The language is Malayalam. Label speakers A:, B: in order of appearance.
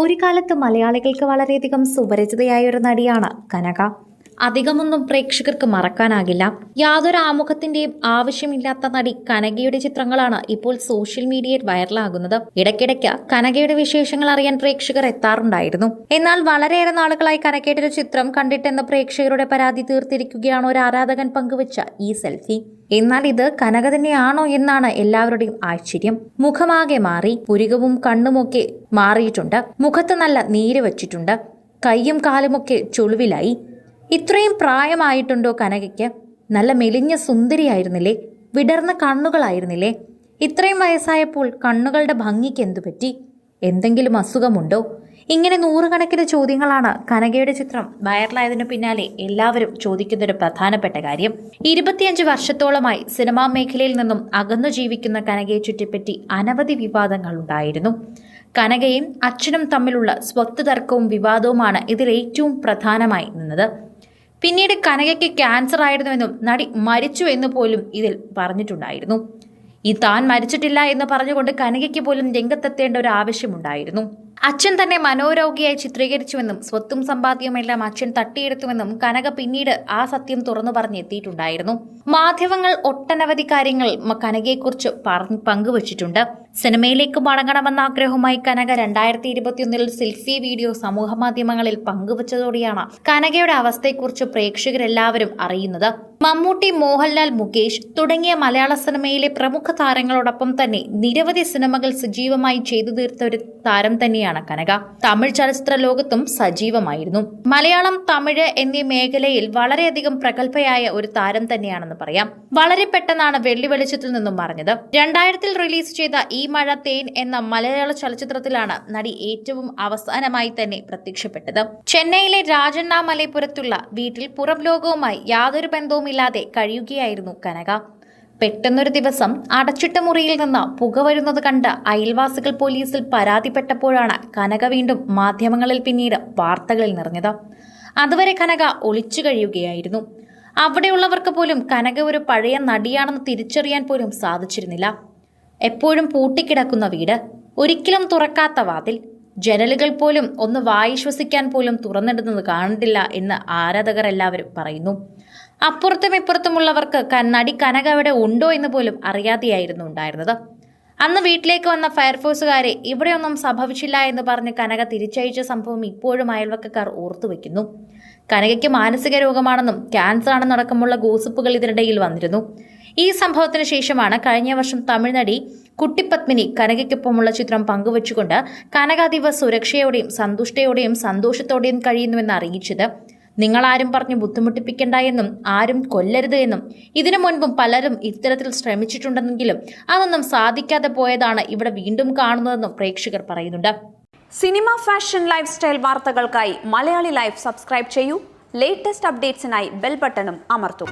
A: ഒരു കാലത്ത് മലയാളികൾക്ക് വളരെയധികം സുപരിചിതയായ ഒരു നടിയാണ് കനക. അധികമൊന്നും പ്രേക്ഷകർക്ക് മറക്കാനാകില്ല. യാതൊരു ആമുഖത്തിന്റെയും ആവശ്യമില്ലാത്ത നടി കനകയുടെ ചിത്രങ്ങളാണ് ഇപ്പോൾ സോഷ്യൽ മീഡിയയിൽ വൈറലാകുന്നത്. ഇടയ്ക്കിടയ്ക്ക് കനകയുടെ വിശേഷങ്ങൾ അറിയാൻ പ്രേക്ഷകർ എത്താറുണ്ടായിരുന്നു. എന്നാൽ വളരെയേറെ നാളുകളായി കനകയുടെ ഒരു ചിത്രം കണ്ടിട്ടെന്ന പ്രേക്ഷകരുടെ പരാതി തീർത്തിരിക്കുകയാണ് ഒരു ആരാധകൻ പങ്കുവച്ച ഈ സെൽഫി. എന്നാൽ ഇത് കനക തന്നെയാണോ എന്നാണ് എല്ലാവരുടെയും ആശ്ചര്യം. മുഖമാകെ മാറി പുരികവും കണ്ണുമൊക്കെ മാറിയിട്ടുണ്ട്. മുഖത്ത് നല്ല നീര് വച്ചിട്ടുണ്ട്. കൈയും കാലുമൊക്കെ ചുളിവിലായി. ഇത്രയും പ്രായമായിട്ടുണ്ടോ കനകയ്ക്ക്? നല്ല മെലിഞ്ഞ സുന്ദരിയായിരുന്നില്ലേ? വിടർന്ന കണ്ണുകളായിരുന്നില്ലേ? ഇത്രയും വയസ്സായപ്പോൾ കണ്ണുകളുടെ ഭംഗിക്ക് എന്തു പറ്റി? എന്തെങ്കിലും അസുഖമുണ്ടോ? ഇങ്ങനെ നൂറുകണക്കിന് ചോദ്യങ്ങളാണ് കനകയുടെ ചിത്രം വൈറലായതിനു പിന്നാലെ എല്ലാവരും ചോദിക്കുന്ന ഒരു പ്രധാനപ്പെട്ട കാര്യം. ഇരുപത്തിയഞ്ച് വർഷത്തോളമായി സിനിമാ മേഖലയിൽ നിന്നും അകന്നു ജീവിക്കുന്ന കനകയെ ചുറ്റിപ്പറ്റി അനവധി വിവാദങ്ങൾ ഉണ്ടായിരുന്നു. കനകയും അച്ഛനും തമ്മിലുള്ള സ്വത്ത് തർക്കവും വിവാദവുമാണ് ഇതിൽ ഏറ്റവും പ്രധാനമായി നിന്നത്. പിന്നീട് കനകയ്ക്ക് ക്യാൻസർ ആയിരുന്നുവെന്നും നടി മരിച്ചു എന്ന് പോലും ഇതിൽ പറഞ്ഞിട്ടുണ്ടായിരുന്നു. ഈ താൻ മരിച്ചിട്ടില്ല എന്ന് പറഞ്ഞുകൊണ്ട് കനകയ്ക്ക് പോലും രംഗത്തെത്തേണ്ട ഒരു ആവശ്യമുണ്ടായിരുന്നു. അച്ഛൻ തന്നെ മനോരോഗിയായി ചിത്രീകരിച്ചുവെന്നും സ്വത്തും സമ്പാദ്യവുമെല്ലാം അച്ഛൻ തട്ടിയെടുത്തുവെന്നും കനക പിന്നീട് ആ സത്യം തുറന്നു പറഞ്ഞെത്തിയിട്ടുണ്ടായിരുന്നു. മാധ്യമങ്ങൾ ഒട്ടനവധി കാര്യങ്ങൾ കനകയെക്കുറിച്ച് പറഞ്ഞ് പങ്കുവച്ചിട്ടുണ്ട്. സിനിമയിലേക്ക് മടങ്ങണമെന്ന ആഗ്രഹവുമായി കനക രണ്ടായിരത്തി ഇരുപത്തിയൊന്നിൽ സെൽഫി വീഡിയോ സമൂഹ മാധ്യമങ്ങളിൽ പങ്കുവച്ചതോടെയാണ് കനകയുടെ അവസ്ഥയെക്കുറിച്ച് പ്രേക്ഷകരെല്ലാവരും അറിയുന്നത്. മമ്മൂട്ടി മോഹൻലാൽ മുകേഷ് തുടങ്ങിയ മലയാള സിനിമയിലെ പ്രമുഖ താരങ്ങളോടൊപ്പം തന്നെ നിരവധി സിനിമകൾ സജീവമായി ചെയ്തു തീർത്ത ഒരു താരം തന്നെയാണ് കനക. തമിഴ് ചലച്ചിത്ര ലോകത്തും സജീവമായിരുന്നു. മലയാളം തമിഴ് എന്നീ മേഖലയിൽ വളരെയധികം പ്രഗത്ഭയായ ഒരു താരം തന്നെയാണെന്ന് പറയാം. വളരെ പെട്ടെന്നാണ് വെള്ളി വെളിച്ചത്തിൽ നിന്നും മറഞ്ഞത്. രണ്ടായിരത്തിൽ റിലീസ് ചെയ്ത ഈ മഴ തേൻ എന്ന മലയാള ചലച്ചിത്രത്തിലാണ് നടി ഏറ്റവും അവസാനമായി തന്നെ പ്രത്യക്ഷപ്പെട്ടത്. ചെന്നൈയിലെ രാജണ്ണാമലൈപുരത്തുള്ള വീട്ടിൽ പുറം ലോകവുമായി യാതൊരു ബന്ധവുമില്ലാതെ കഴിയുകയായിരുന്നു കനക. പെട്ടെന്നൊരു ദിവസം അടച്ചിട്ട മുറിയിൽ നിന്ന് പുക വരുന്നത് കണ്ട് അയൽവാസികൾ പോലീസിൽ പരാതിപ്പെട്ടപ്പോഴാണ് കനക വീണ്ടും മാധ്യമങ്ങളിൽ പിന്നീട് വാർത്തകളിൽ നിറഞ്ഞത്. അതുവരെ കനക ഒളിച്ചു കഴിയുകയായിരുന്നു. അവിടെയുള്ളവർക്ക് പോലും കനക ഒരു പഴയ നടിയാണെന്ന് തിരിച്ചറിയാൻ പോലും സാധിച്ചിരുന്നില്ല. എപ്പോഴും പൂട്ടിക്കിടക്കുന്ന വീട് ഒരിക്കലും തുറക്കാത്ത വാതിൽ ജനലുകൾ പോലും ഒന്ന് വായിശ്വസിക്കാൻ പോലും തുറന്നിടുന്നത് കാണുന്നില്ല എന്ന് ആരാധകർ എല്ലാവരും പറയുന്നു. അപ്പുറത്തും ഇപ്പുറത്തുമുള്ളവർക്ക് കണ്ണാടി കനക അവിടെ ഉണ്ടോ എന്ന് പോലും അറിയാതെയായിരുന്നു ഉണ്ടായിരുന്നത്. അന്ന് വീട്ടിലേക്ക് വന്ന ഫയർഫോഴ്സുകാരെ ഇവിടെയൊന്നും സംഭവിച്ചില്ല എന്ന് പറഞ്ഞ് കനക തിരിച്ചയച്ച സംഭവം ഇപ്പോഴും അയൽവക്കക്കാർ ഓർത്തുവെക്കുന്നു കനകയ്ക്ക് മാനസിക രോഗമാണെന്നും ക്യാൻസർ ആണെന്നടക്കമുള്ള ഗോസിപ്പുകൾ ഇതിനിടയിൽ വന്നിരുന്നു. ഈ സംഭവത്തിന് ശേഷമാണ് കഴിഞ്ഞ വർഷം തമിഴ്നടി കുട്ടിപത്മിനി കനകയ്ക്കൊപ്പമുള്ള ചിത്രം പങ്കുവച്ചുകൊണ്ട് കനകാതീവ സുരക്ഷയോടെയും സന്തുഷ്ടയോടെയും സന്തോഷത്തോടെയും കഴിയുന്നുവെന്ന് അറിയിച്ചത് നിങ്ങളാരും പറഞ്ഞ് ബുദ്ധിമുട്ടിപ്പിക്കണ്ട എന്നും ആരും കൊല്ലരുത് എന്നും ഇതിനു മുൻപും പലരും ഇത്തരത്തിൽ ശ്രമിച്ചിട്ടുണ്ടെങ്കിലും അതൊന്നും സാധിക്കാതെ പോയതാണ് ഇവിടെ വീണ്ടും കാണുന്നതെന്നും പ്രേക്ഷകർ പറയുന്നുണ്ട്.
B: സിനിമ ഫാഷൻ ലൈഫ് സ്റ്റൈൽ വാർത്തകൾക്കായി മലയാളി ലൈഫ് സബ്സ്ക്രൈബ് ചെയ്യൂ. ലേറ്റസ്റ്റ് അപ്ഡേറ്റ്സിനായി ബെൽ ബട്ടണും അമർത്തൂ.